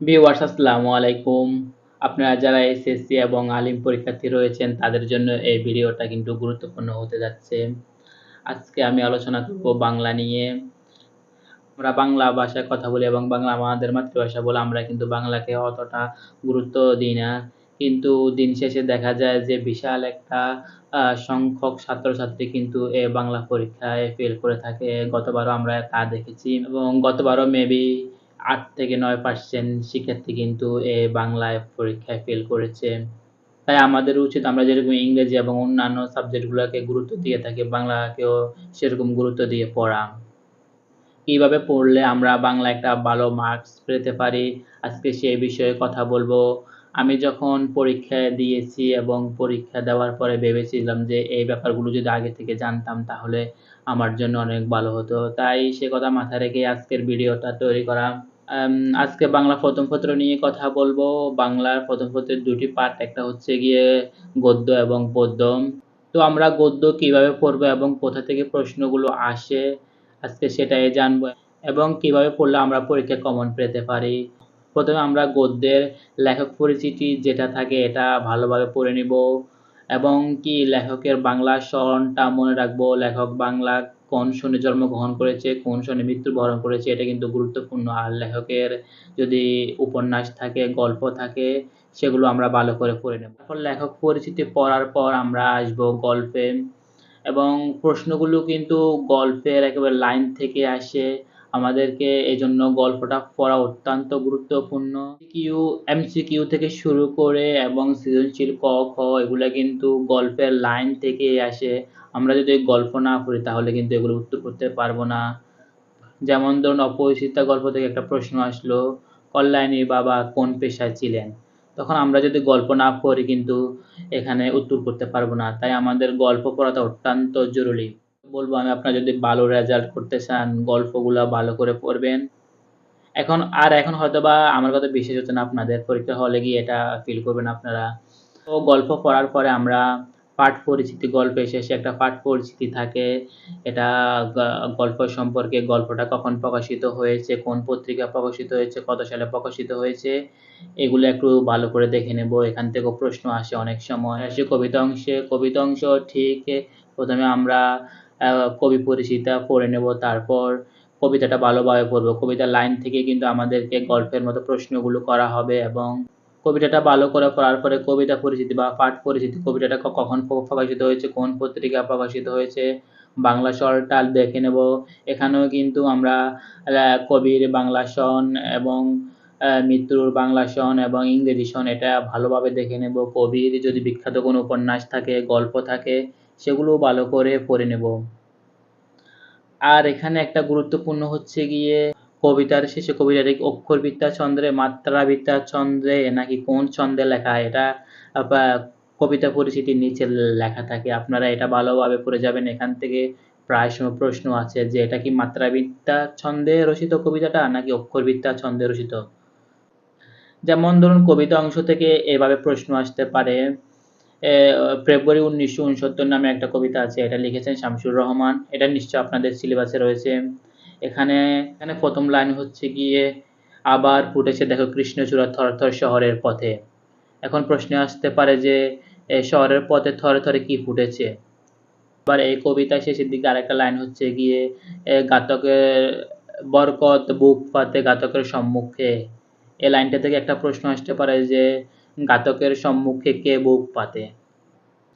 Viewers আসসালামু আলাইকুম। আপনারা যারা এসএসসি এবং আলিম পরীক্ষার্থী রয়েছেন, তাদের জন্য এই ভিডিওটা কিন্তু গুরুত্বপূর্ণ হতে যাচ্ছে। আজকে আমি আলোচনা করব বাংলা নিয়ে। আমরা বাংলা ভাষায় কথা বলি এবং বাংলা আমাদের মাতৃভাষা বলে আমরা কিন্তু বাংলাকে অতটা গুরুত্ব দিই না। কিন্তু দিন শেষে দেখা যায় যে বিশাল একটা সংখ্যক ছাত্রছাত্রী কিন্তু এ বাংলা পরীক্ষায় ফেল করে থাকে। গতবারও আমরা তা দেখেছি এবং গতবারও মেবি আট থেকে নয় পার্সেন্ট শিক্ষার্থী কিন্তু এ বাংলায় পরীক্ষায় ফেল করেছে। তাই আমাদের উচিত আমরা যেরকম ইংরেজি এবং অন্যান্য সাবজেক্টগুলোকে গুরুত্ব দিয়ে থাকি, বাংলাকেও সেরকম গুরুত্ব দিয়ে পড়া কীভাবে পড়লে আমরা বাংলা একটা ভালো মার্কস পেতে পারি। আজকে সেই বিষয়ে কথা বলব। আমি যখন পরীক্ষা দিয়েছি এবং পরীক্ষা দেওয়ার পরে ভেবেছিলাম যে এই ব্যাপারগুলো যদি আগে থেকে জানতাম তাহলে আমার জন্য অনেক ভালো হতো। তাই সে কথা মাথায় রেখে আজকের ভিডিওটা তৈরি করা আজকে বাংলা প্রথম পত্র নিয়ে কথা বলব। বাংলার প্রথম পত্রের দুটি পার্ট, একটা হচ্ছে গিয়ে গদ্য এবং পদ্য তো আমরা গদ্য কীভাবে পড়ব এবং কোথা থেকে প্রশ্নগুলো আসে, আজকে সেটাই জানব। এবং কীভাবে পড়লে আমরা পরীক্ষা কমন পেতে পারি। প্রথমে আমরা গদ্যের লেখক পরিচিতি যেটা থাকে এটা ভালোভাবে পড়ে নিব। এবং কি লেখকের বাংলা স্মরণটা মনে রাখব, লেখক বাংলা কোন সনে জন্মগ্রহণ করেছে, কোন সনে মৃত্যুবরণ করেছে, এটা কিন্তু গুরুত্বপূর্ণ। আর লেখকের যদি উপন্যাস থাকে, গল্প থাকে, সেগুলো আমরা ভালো করে পড়ে নেব। তারপর লেখক পরিচিতি পড়ার পর আমরা আসব গল্পে। এবং প্রশ্নগুলো কিন্তু গল্পের একেবারে লাইন থেকে আসে। আমাদেরকে এই জন্য গল্পটা পড়া অত্যন্ত গুরুত্বপূর্ণ। কিউ এমসিকিউ থেকে শুরু করে এবং সৃজনশীল ক, খ, এগুলো কিন্তু গল্পের লাইন থেকে আসে। আমরা যদি গল্প না পড়ি, তাহলে কিন্তু এগুলো উত্তর করতে পারব না। যেমন ধরুন, অপরিচিতা গল্প থেকে একটা প্রশ্ন আসলো, কল্যাণীর বাবা কোন পেশায় ছিলেন? তখন আমরা যদি গল্প না পড়ি কিন্তু এখানে উত্তর করতে পারব না। তাই আমাদের গল্প পড়াটা অত্যন্ত জরুরি। বলব, আমি আপনারা যদি ভালো রেজাল্ট করতে চান, গল্পগুলো ভালো করে পড়বেন। এখন, আর এখন হয়তো বা আমার কথা বিশেষ হচ্ছে না আপনাদের, পরীক্ষা হলে গিয়ে এটা ফিল করবেন আপনারা। তো গল্প পড়ার পরে আমরা পাঠ পরিচিতি গল্পে শেষে একটা পাঠ পরিচিতি থাকে। এটা গল্প সম্পর্কে গল্পটা কখন প্রকাশিত হয়েছে, কোন পত্রিকা প্রকাশিত হয়েছে, কত সালে প্রকাশিত হয়েছে, এগুলো একটু ভালো করে দেখে নেব। এখান থেকেও প্রশ্ন আসে অনেক সময়। আসে কবিতা অংশে, কবিতা অংশ ঠিক, প্রথমে আমরা কবি পরিচিতা পড়ে নেব। তারপর কবিতাটা ভালোভাবে পড়ব। কবিতার লাইন থেকে কিন্তু আমাদেরকে গল্পের মতো প্রশ্নগুলো করা হবে এবং কবিতাটা ভালো করে পড়ার পরে কবিতা পরিচিতি বা পাঠ পরিচিতি, কবিতাটা কখন প্রকাশিত হয়েছে, কোন পত্রিকা প্রকাশিত হয়েছে, বাংলা স্বরটা দেখে নেব। এখানেও কিন্তু আমরা কবির বাংলা সন এবং মৃত্যুর বাংলা সন এবং ইংরেজি সন এটা ভালোভাবে দেখে নেব। কবির যদি বিখ্যাত কোনো উপন্যাস থাকে, গল্প থাকে সেগুলো ভালো করে পড়ে নেব। আর এখানে একটা গুরুত্বপূর্ণ হচ্ছে গিয়ে কবিতার শেষে কবিতাটি অক্ষরবিদ্যা ছন্দে মাত্রাবিদ্যা ছন্দে নাকি কোন ছন্দে লেখা, এটা কবিতা পরিচিতির নিচে লেখা থাকে। আপনারা এটা ভালোভাবে পড়ে যাবেন। এখান থেকে প্রায় সময় প্রশ্ন আছে যে এটা কি মাত্রাবিদ্যা ছন্দে রচিত কবিতাটা নাকি অক্ষরবিদ্যা ছন্দে রচিত? যেমন ধরুন কবিতা অংশ থেকে এভাবে প্রশ্ন আসতে পারে ফেব্রুয়ারি উনিশশো উনসত্তর নামে একটা কবিতা আছে এটা লিখেছেন শামসুর রহমান। এটা নিশ্চয় আপনাদের সিলেবাসে রয়েছে। এখানে এখানে প্রথম লাইন হচ্ছে গিয়ে আবার ফুটেছে দেখো কৃষ্ণচূড়া থরথর শহরের পথে। এখন প্রশ্ন আসতে পারে যে শহরের পথে থরে থরে কি ফুটেছে? আবার এই কবিতার শেষের দিকে আরেকটা লাইন হচ্ছে গিয়ে এ, ঘাতকের বরকত বুক পাতে ঘাতকের সম্মুখে। এই লাইনটা থেকে একটা প্রশ্ন আসতে পারে যে ঘাতকের সম্মুখে কে বুক পাতে?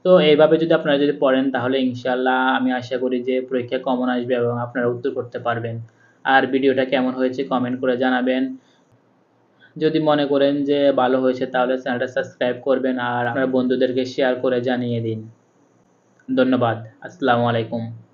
তো এইভাবে যদি আপনারা যদি পড়েন, তাহলে ইনশাল্লাহ আমি আশা করি যে পরীক্ষা কমন আসবে এবং আপনারা উত্তর করতে পারবেন। আর ভিডিওটা কেমন হয়েছে কমেন্ট করে জানাবেন। যদি মনে করেন যে ভালো হয়েছে, তাহলে চ্যানেলটা সাবস্ক্রাইব করবেন আর আপনার বন্ধুদেরকে শেয়ার করে জানিয়ে দিন। ধন্যবাদ। আসসালামু আলাইকুম।